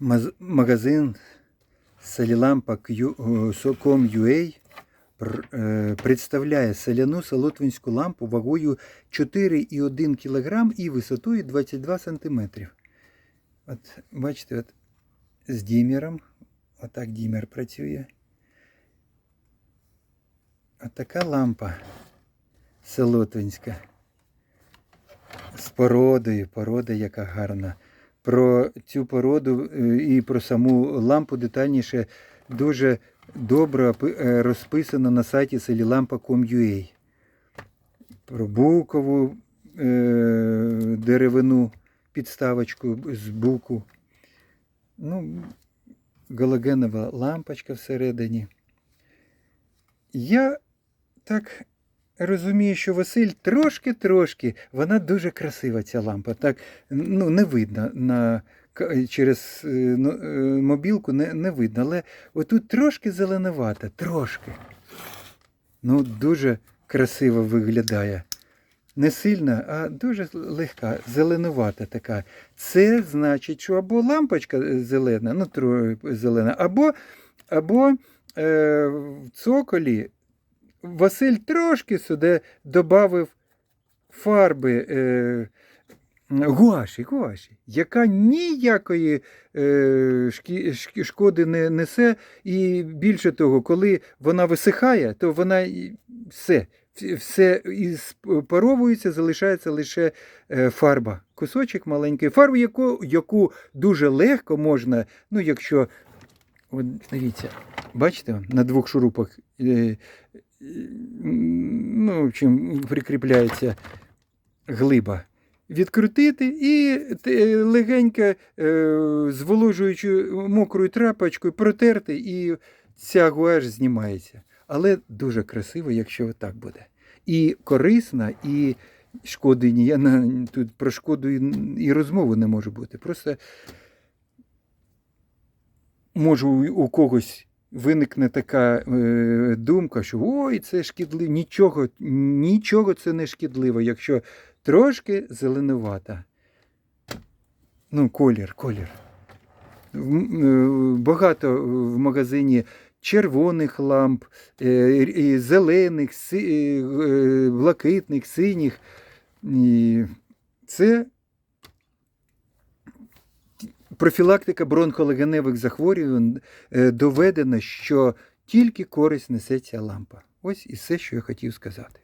Магазин Salilampa.com.ua е, представляє соляну солотвинську лампу вагою 4,1 кг і висотою 22 см. От, бачите, от, з дімером. Отак дімер працює. Отака лампа солотвинська. З породою, порода яка гарна. Про цю породу е, і про саму лампу детальніше дуже добре е, розписано на сайті selilampa.com.ua. Про букову е, деревину, підставочку з буку. Ну, галогенова лампочка всередині. Я так розумію, що Василь трошки-трошки, вона дуже красива, ця лампа. Так, ну, не видно на, через е, ну, е, мобілку, не, не видно. Але отут трошки зеленувата, трошки. Ну, дуже красиво виглядає. Не сильна, а дуже легка, зеленувата така. Це значить, що або лампочка зелена, ну зелена, або, або е, в цоколі Василь трошки сюди додав фарби е, гуаші, гуаші, яка ніякої е, шкі, шкоди не несе. І більше того, коли вона висихає, то вона все, все із паровується, залишається лише е, фарба. Кусочок маленької фарби, яку, яку дуже легко можна, ну якщо. От дивіться, бачите, на двох шурупах е, ну, в общем, прикріпляється глиба. Відкрутити і легенько е, зволожуючи мокрою трапочкою протерти, і ця гуаш знімається. Але дуже красиво, якщо так буде. І корисна, і шкоди ні. Я на, тут про шкоду і, розмови не може бути. Просто може у, у когось виникне така е, думка, що ой, це шкідливо. Нічого, нічого це не шкідливо, якщо трошки зеленувата. Ну, колір, колір. Е, Багато в магазині червоних ламп, е, зелених, е, блакитних, синіх. Це профілактика бронхолегеневих захворювань е, доведено, що тільки користь несе ця лампа. Ось і все, що я хотів сказати.